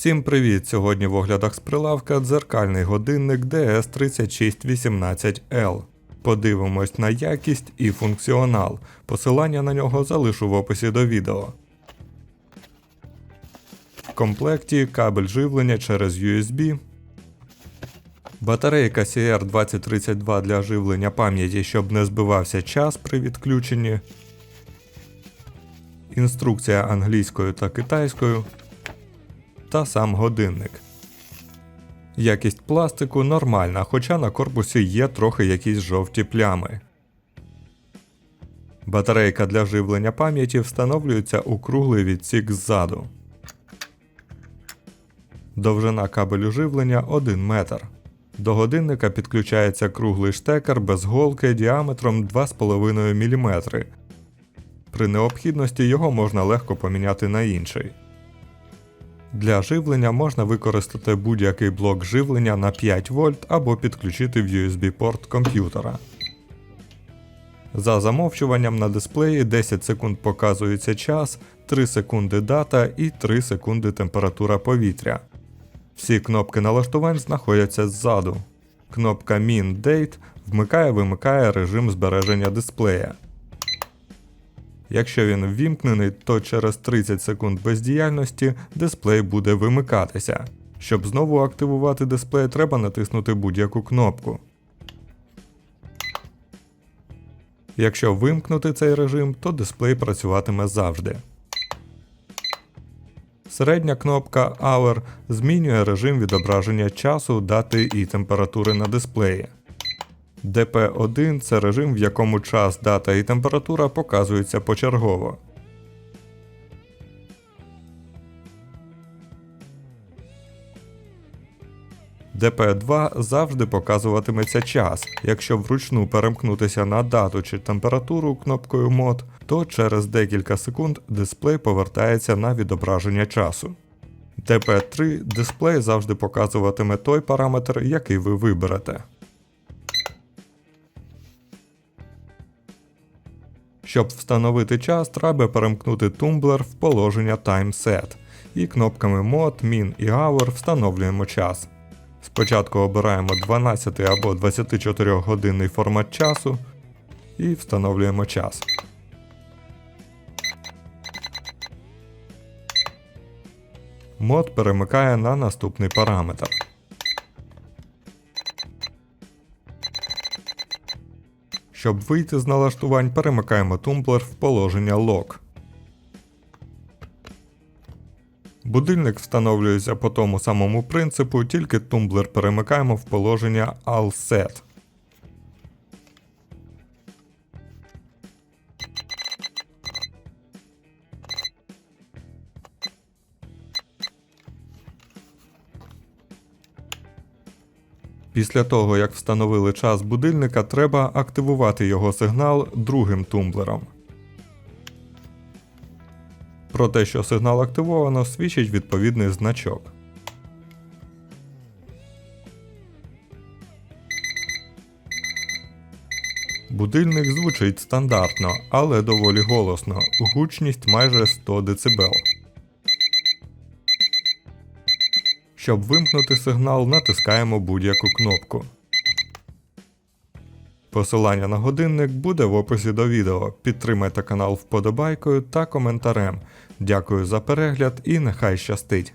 Всім привіт! Сьогодні в оглядах з прилавка дзеркальний годинник DS3618L. Подивимось на якість і функціонал. Посилання на нього залишу в описі до відео. В комплекті кабель живлення через USB. Батарейка CR2032 для живлення пам'яті, щоб не збивався час при відключенні. Інструкція англійською та китайською та сам годинник. Якість пластику нормальна, хоча на корпусі є трохи якісь жовті плями. Батарейка для живлення пам'яті встановлюється у круглий відсік ззаду. Довжина кабелю живлення 1 метр. До годинника підключається круглий штекер без голки діаметром 2,5 мм. При необхідності його можна легко поміняти на інший. Для живлення можна використати будь-який блок живлення на 5 вольт або підключити в USB-порт комп'ютера. За замовчуванням на дисплеї 10 секунд показується час, 3 секунди дата і 3 секунди температура повітря. Всі кнопки налаштувань знаходяться ззаду. Кнопка Min Date вмикає-вимикає режим збереження дисплея. Якщо він ввімкнений, то через 30 секунд бездіяльності дисплей буде вимикатися. Щоб знову активувати дисплей, треба натиснути будь-яку кнопку. Якщо вимкнути цей режим, то дисплей працюватиме завжди. Середня кнопка Hour змінює режим відображення часу, дати і температури на дисплеї. DP1 це режим, в якому час, дата і температура показуються почергово. DP2 завжди показуватиметься час. Якщо вручну перемкнутися на дату чи температуру кнопкою мод, то через декілька секунд дисплей повертається на відображення часу. DP3 дисплей завжди показуватиме той параметр, який ви виберете. Щоб встановити час, треба перемкнути тумблер в положення Time Set і кнопками Mod, Min і Hour встановлюємо час. Спочатку обираємо 12 або 24 годинний формат часу і встановлюємо час. Мод перемикає на наступний параметр. Щоб вийти з налаштувань, перемикаємо тумблер в положення Lock. Будильник встановлюється по тому самому принципу, тільки тумблер перемикаємо в положення All Set. Після того, як встановили час будильника, треба активувати його сигнал другим тумблером. Про те, що сигнал активовано, свідчить відповідний значок. Будильник звучить стандартно, але доволі голосно. Гучність майже 100 дБ. Щоб вимкнути сигнал, натискаємо будь-яку кнопку. Посилання на годинник буде в описі до відео. Підтримайте канал вподобайкою та коментарем. Дякую за перегляд і нехай щастить!